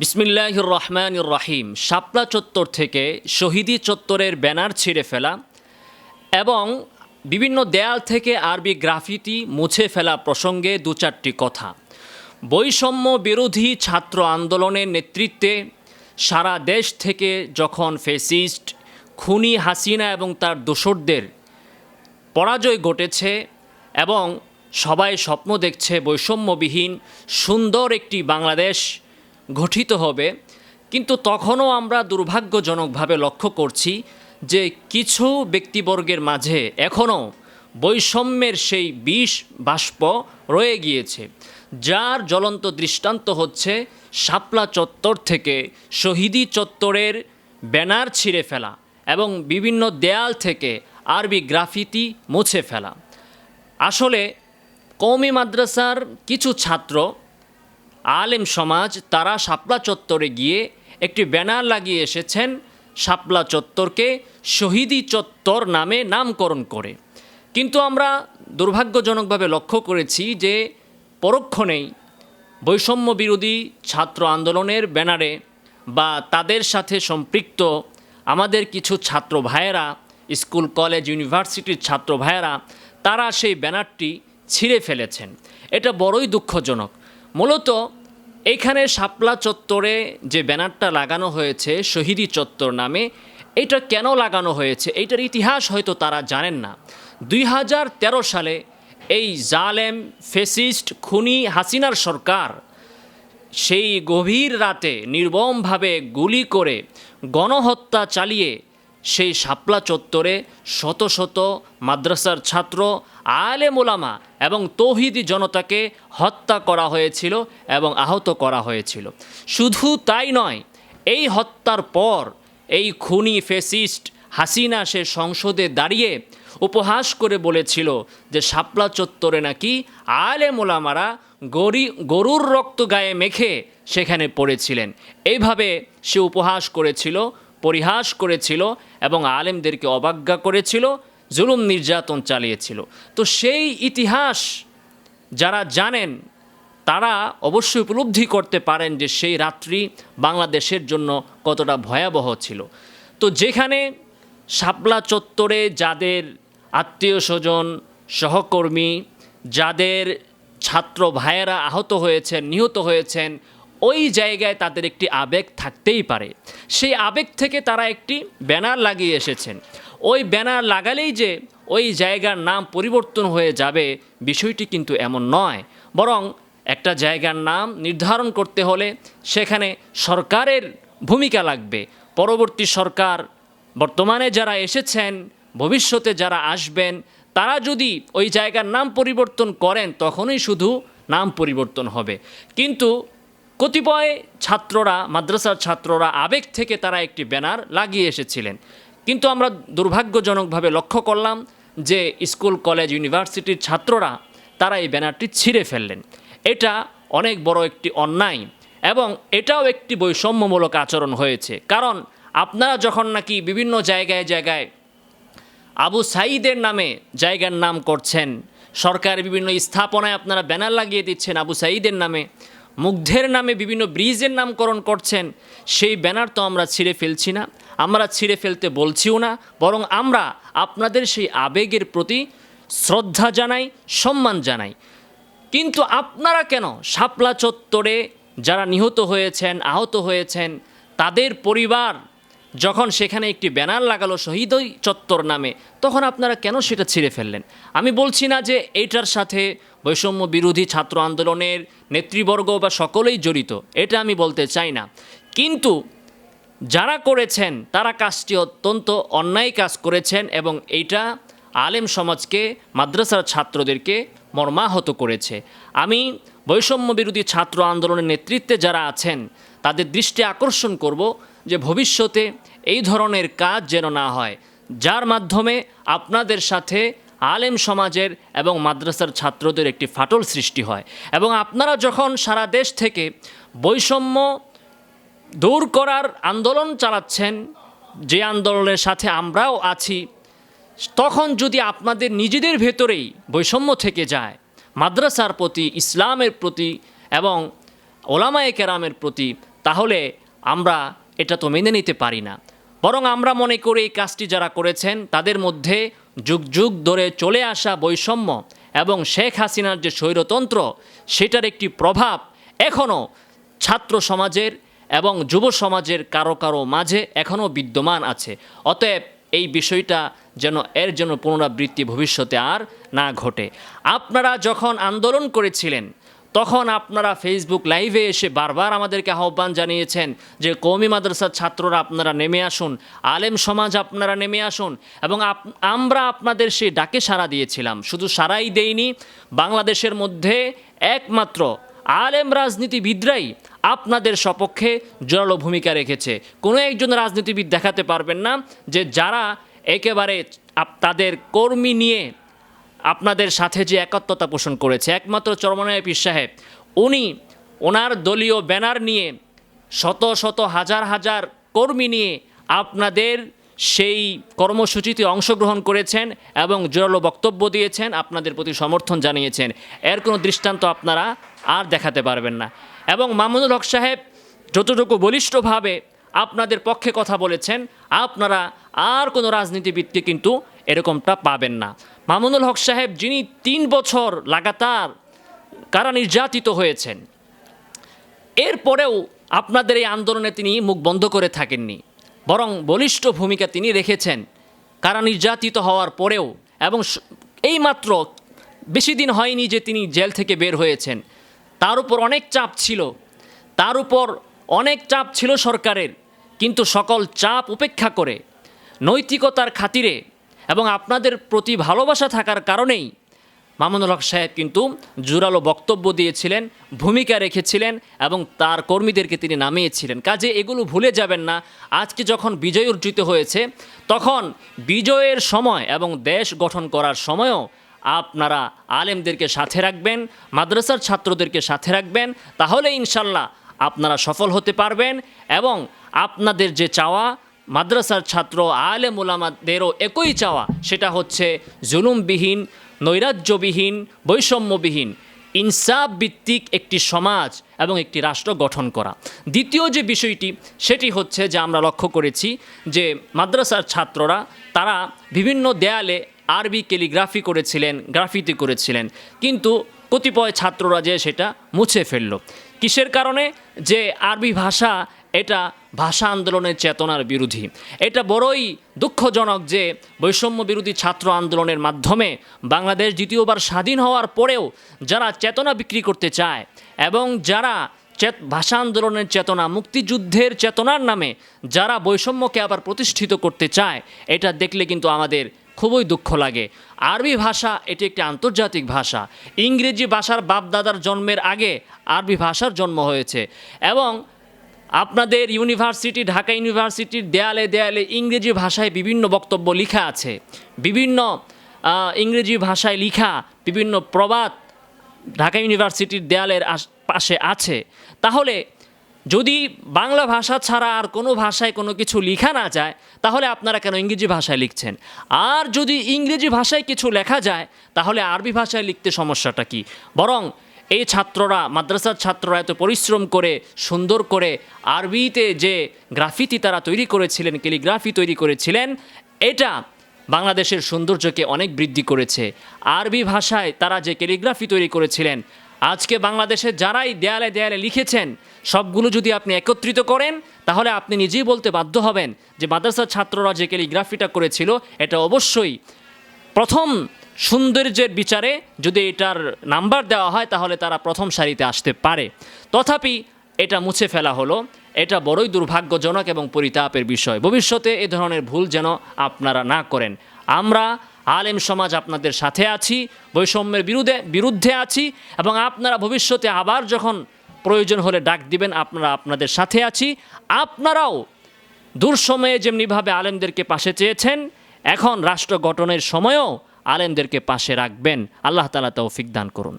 বিসমিল্লাহ রহমান রাহিম। শাপলা চত্বর থেকে শহীদি চত্বরের ব্যানার ছিঁড়ে ফেলা এবং বিভিন্ন দেয়াল থেকে আরবি গ্রাফিতি মুছে ফেলা প্রসঙ্গে দু চারটি কথা। বৈষম্য বিরোধী ছাত্র আন্দোলনের নেতৃত্বে সারা দেশ থেকে যখন ফেসিস্ট, খুনি হাসিনা এবং তার দোসরদের পরাজয় ঘটেছে এবং সবাই স্বপ্ন দেখছে বৈষম্যবিহীন, সুন্দর একটি বাংলাদেশ গঠিত হবে, কিন্তু তখনও আমরা দুর্ভাগ্যজনকভাবে লক্ষ্য করছি যে কিছু ব্যক্তিবর্গের মাঝে এখনও বৈষম্যের সেই বিষ বাষ্প রয়ে গিয়েছে, যার জ্বলন্ত দৃষ্টান্ত হচ্ছে শাপলা চত্বর থেকে শহীদি চত্বরের ব্যানার ছিঁড়ে ফেলা এবং বিভিন্ন দেয়াল থেকে আরবি গ্রাফিতি মুছে ফেলা। আসলে কৌমি মাদ্রাসার কিছু ছাত্র আলেম সমাজ, তারা শাপলা চত্বরে গিয়ে একটি ব্যানার লাগিয়ে এসেছেন, শাপলা চত্বরকে শহীদি চত্বর নামে নামকরণ করে। কিন্তু আমরা দুর্ভাগ্যজনকভাবে লক্ষ্য করেছি যে পরক্ষণেই বৈষম্য বিরোধী ছাত্র আন্দোলনের ব্যানারে বা তাদের সাথে সম্পৃক্ত আমাদের কিছু ছাত্র ভাইয়েরা, স্কুল, কলেজ, ইউনিভার্সিটির ছাত্র ভাইয়েরা, তারা সেই ব্যানারটি ছিঁড়ে ফেলেছেন। এটা বড়ই দুঃখজনক। মূলত এখানে শাপলা চত্বরে যে ব্যানারটা লাগানো হয়েছে, শহীদি চত্বর নামে, এটা কেন লাগানো হয়েছে? এইটার ইতিহাস হয়তো তারা জানেন না। দুই হাজার তেরো সালে এই জালেম ফেসিস্ট খুনি হাসিনার সরকার সেই গভীর রাতে নির্মমভাবে গুলি করে গণহত্যা চালিয়ে সেই শাপলা চত্বরে শত শত মাদ্রাসার ছাত্র আলে মোলামা এবং তৌহিদি জনতাকে হত্যা করা হয়েছিল এবং আহত করা হয়েছিল। শুধু তাই নয়, এই হত্যার পর এই খুনি ফেসিস্ট হাসিনা সে সংসদে দাঁড়িয়ে উপহাস করে বলেছিল যে শাপলা চত্বরে নাকি আলে মোলামারা গরি, গরুর রক্ত গায়ে মেখে সেখানে পড়েছিলেন। এইভাবে সে উপহাস করেছিল পরিহাস করেছিল এবং আলেমদেরকে অবজ্ঞা করেছিল, জুলুম নির্যাতন চালিয়েছিল। তো সেই ইতিহাস যারা জানেন, তারা অবশ্যই উপলব্ধি করতে পারেন যে সেই রাত্রি বাংলাদেশের জন্য কতটা ভয়াবহ ছিল। তো যেখানে শাপলা চত্বরে যাদের আত্মীয় স্বজন, সহকর্মী, যাদের ছাত্র ভাইয়েরা আহত হয়েছেন, নিহত হয়েছেন ওই জায়গায় তাদের একটি আবেগ থাকতেই পারে। সেই আবেগ থেকে তারা একটি ব্যানার লাগিয়ে এসেছেন। ওই ব্যানার লাগালেই যে ওই জায়গার নাম পরিবর্তন হয়ে যাবে বিষয়টি কিন্তু এমন নয়। বরং একটা জায়গার নাম নির্ধারণ করতে হলে সেখানে সরকারের ভূমিকা লাগবে। পরবর্তী সরকার বর্তমানে যারা এসেছেন, ভবিষ্যতে যারা আসবেন, তারা যদি ওই জায়গার নাম পরিবর্তন করেন, তখনই শুধু নাম পরিবর্তন হবে। কিন্তু কতিপয় ছাত্ররা, মাদ্রাসার ছাত্ররা আবেগ থেকে তারা একটি ব্যানার লাগিয়ে এসেছিলেন। কিন্তু আমরা দুর্ভাগ্যজনকভাবে লক্ষ্য করলাম যে স্কুল, কলেজ, ইউনিভার্সিটির ছাত্ররা তারা এই ব্যানারটি ছিঁড়ে ফেললেন। এটা অনেক বড় একটি অন্যায় এবং এটাও একটি বৈষম্যমূলক আচরণ হয়েছে। কারণ আপনারা যখন নাকি বিভিন্ন জায়গায় জায়গায় আবু সাইদের নামে জায়গার নাম করছেন সরকারের বিভিন্ন স্থাপনায় আপনারা ব্যানার লাগিয়ে দিচ্ছেন আবু সাইদের নামে মুগ্ধের নামে বিভিন্ন ব্রিজের নামকরণ করছেন, সেই ব্যানার তো আমরা ছিঁড়ে ফেলছি না। আমরা ছিঁড়ে ফেলতে বলছিও না, বরং আমরা আপনাদের সেই আবেগের প্রতি শ্রদ্ধা জানাই, সম্মান জানাই। কিন্তু আপনারা কেন শাপলা চত্বরে যারা নিহত হয়েছেন, আহত হয়েছেন, তাদের পরিবার যখন সেখানে একটি ব্যানার লাগালো শহীদ চত্বর নামে, তখন আপনারা কেন সেটা ছিঁড়ে ফেললেন? আমি বলছি না যে এইটার সাথে বৈষম্য বিরোধী ছাত্র আন্দোলনের নেতৃবর্গ বা সকলেই জড়িত, এটা আমি বলতে চাই না। কিন্তু যারা করেছেন, তারা কাজটি অত্যন্ত অন্যায় কাজ করেছেন এবং এইটা আলেম সমাজকে, মাদ্রাসার ছাত্রদেরকে মর্মাহত করেছে। আমি বৈষম্য বিরোধী ছাত্র আন্দোলনের নেতৃত্বে যারা আছেন, তাদের দৃষ্টি আকর্ষণ করব যে ভবিষ্যতে এই ধরনের কাজ যেন না হয়, যার মাধ্যমে আপনাদের সাথে আলেম সমাজের এবং মাদ্রাসার ছাত্রদের একটি ফাটল সৃষ্টি হয়। এবং আপনারা যখন সারা দেশ থেকে বৈষম্য দূর করার আন্দোলন চালাচ্ছেন, যে আন্দোলনের সাথে আমরাও আছি, তখন যদি আপনাদের নিজেদের ভেতরেই বৈষম্য থেকে যায়, মাদ্রাসার প্রতি, ইসলামের প্রতি এবং ওলামায়ে কেরামের প্রতি, তাহলে আমরা এটা তো মেনে নিতে পারি না। বরং আমরা মনে করি এই কাজটি যারা করেছেন, তাদের মধ্যে যুগ যুগ ধরে চলে আসা বৈষম্য এবং শেখ হাসিনার যে স্বৈরতন্ত্র, সেটার একটি প্রভাব এখনও ছাত্র সমাজের এবং যুব সমাজের কারও কারও মাঝে এখনও বিদ্যমান আছে। অতএব এই বিষয়টা যেন এর জন্য পুনরাবৃত্তি ভবিষ্যতে আর না ঘটে। আপনারা যখন আন্দোলন করেছিলেন তখন আপনারা ফেসবুক লাইভে এসে বারবার আমাদেরকে আহ্বান জানিয়েছেন যে কৌমি মাদ্রাসার ছাত্ররা আপনারা নেমে আসুন, আলেম সমাজ আপনারা নেমে আসুন এবং আমরা আপনাদের সেই ডাকে সাড়া দিয়েছিলাম। শুধু সারাই দেইনি, বাংলাদেশের মধ্যে একমাত্র আলেম রাজনীতিবিদরাই আপনাদের সপক্ষে জোরালো ভূমিকা রেখেছে। কোনো একজন রাজনীতিবিদ দেখাতে পারবেন না যে যারা একেবারে তাদের কর্মী নিয়ে আপনাদের সাথে যে একাত্মতা পোষণ করেছে, একমাত্র চরমনায় পীর সাহেব, উনি ওনার দলীয় ব্যানার নিয়ে শত শত হাজার হাজার কর্মী নিয়ে আপনাদের সেই কর্মসূচিতে অংশগ্রহণ করেছেন এবং জোরালো বক্তব্য দিয়েছেন, আপনাদের প্রতি সমর্থন জানিয়েছেন। এর কোনো দৃষ্টান্ত আপনারা আর দেখাতে পারবেন না। এবং মামুনুল হক সাহেব যতটুকু বলিষ্ঠভাবে আপনাদের পক্ষে কথা বলেছেন, আপনারা আর কোনো রাজনীতিবিদকে কিন্তু এরকমটা পাবেন না। মামুনুল হক সাহেব, যিনি তিন বছর লাগাতার কারা নির্যাতিত হয়েছেন, এরপরেও আপনাদের এই আন্দোলনে তিনি মুখ বন্ধ করে থাকেননি, বরং বলিষ্ঠ ভূমিকা তিনি রেখেছেন কারা নির্যাতিত হওয়ার পরেও। এবং স- এইমাত্র বেশি দিন হয়নি যে তিনি জেল থেকে বের হয়েছেন। তার উপর অনেক চাপ ছিল, তার উপর অনেক চাপ ছিল সরকারের, কিন্তু সকল চাপ উপেক্ষা করে নৈতিকতার খাতিরে এবং আপনাদের প্রতি ভালোবাসা থাকার কারণেই মামুনুল হক সাহেব কিন্তু জোরালো বক্তব্য দিয়েছিলেন, ভূমিকা রেখেছিলেন এবং তার কর্মীদেরকে তিনি নামিয়েছিলেন। কাজে এগুলো ভুলে যাবেন না। আজকে যখন বিজয় অর্জিত হয়েছে, তখন বিজয়ের সময় এবং দেশ গঠন করার সময়ও আপনারা আলেমদেরকে সাথে রাখবেন, মাদ্রাসার ছাত্রদেরকে সাথে রাখবেন, তাহলে ইনশাল্লাহ আপনারা সফল হতে পারবেন এবং আপনাদের যে চাওয়া মাদ্রাসার ছাত্র আলে ওলামাদেরও একই চাওয়া। সেটা হচ্ছে জুলুমবিহীন, নৈরাজ্যবিহীন, বৈষম্যবিহীন। ইনসাফ ভিত্তিক একটি সমাজ এবং একটি রাষ্ট্র গঠন করা। দ্বিতীয় যে বিষয়টি, সেটি হচ্ছে যে আমরা লক্ষ্য করেছি যে মাদ্রাসার ছাত্ররা, তারা বিভিন্ন দেয়ালে আরবি ক্যালিগ্রাফি করেছিলেন, গ্রাফিতি করেছিলেন। কিন্তু কতিপয় ছাত্ররা যে সেটা মুছে ফেলল। কিসের কারণে? যে আরবি ভাষা এটা ভাষা আন্দোলনের চেতনার বিরোধী। এটা বড়ই দুঃখজনক যে বৈষম্য বিরোধী ছাত্র আন্দোলনের মাধ্যমে বাংলাদেশ দ্বিতীয়বার স্বাধীন হওয়ার পরেও যারা চেতনা বিক্রি করতে চায় এবং যারা চেত ভাষা আন্দোলনের চেতনা, মুক্তিযুদ্ধের চেতনার নামে যারা বৈষম্যকে আবার প্রতিষ্ঠিত করতে চায়, এটা দেখলে কিন্তু আমাদের খুবই দুঃখ লাগে। আরবি ভাষা, এটি একটি আন্তর্জাতিক ভাষা। ইংরেজি ভাষার বাপদাদার জন্মের আগে আরবি ভাষার জন্ম হয়েছে এবং আপনাদের ইউনিভার্সিটি, ঢাকা ইউনিভার্সিটির দেয়ালে দেয়ালে ইংরেজি ভাষায় বিভিন্ন বক্তব্য লেখা আছে। বিভিন্ন ইংরেজি ভাষায় লেখা বিভিন্ন প্রবাদ ঢাকা ইউনিভার্সিটির দেয়ালের পাশে আছে। তাহলে যদি বাংলা ভাষা ছাড়া আর কোনো ভাষায় কোনো কিছু লেখা না যায়, তাহলে আপনারা কেন ইংরেজি ভাষায় লিখছেন? আর যদি ইংরেজি ভাষায় কিছু লেখা যায়, তাহলে আরবি ভাষায় লিখতে সমস্যাটা কি? বরং এই ছাত্ররা, মাদ্রাসার ছাত্ররা এত পরিশ্রম করে, সুন্দর করে আরবিতে যে গ্রাফিতি তারা তৈরি করেছিলেন, ক্যালিগ্রাফি তৈরি করেছিলেন, এটা বাংলাদেশের সৌন্দর্যকে অনেক বৃদ্ধি করেছে। আরবি ভাষায় তারা যে ক্যালিগ্রাফি তৈরি করেছিলেন, আজকে বাংলাদেশে যারাই দেয়ালে দেয়ালে লিখেছেন, সবগুলো যদি আপনি একত্রিত করেন, তাহলে আপনি নিজেই বলতে বাধ্য হবেন যে মাদ্রাসার ছাত্ররা যে ক্যালিগ্রাফিটা করেছিল, এটা অবশ্যই প্রথম সৌন্দর্যের বিচারে যদি এটার নাম্বার দেওয়া হয়, তাহলে তারা প্রথম সারিতে আসতে পারে। তথাপি এটা মুছে ফেলা হলো। এটা বড়ই দুর্ভাগ্যজনক এবং পরিতাপের বিষয়। ভবিষ্যতে এ ধরনের ভুল যেন আপনারা না করেন। আমরা আলেম সমাজ আপনাদের সাথে আছি, বৈষম্যের বিরুদ্ধে বিরুদ্ধে আছি, এবং আপনারা ভবিষ্যতে আবার যখন প্রয়োজন হলে ডাক দিবেন, আপনারা আপনাদের সাথে আছি। আপনারাও দূর সময়ে যেমনিভাবে আলেমদেরকে পাশে চেয়েছেন, এখন রাষ্ট্র গঠনের সময়ও আলেমদেরকে পাশে রাখবেন। আল্লাহ তালা তৌফিক দান করুন।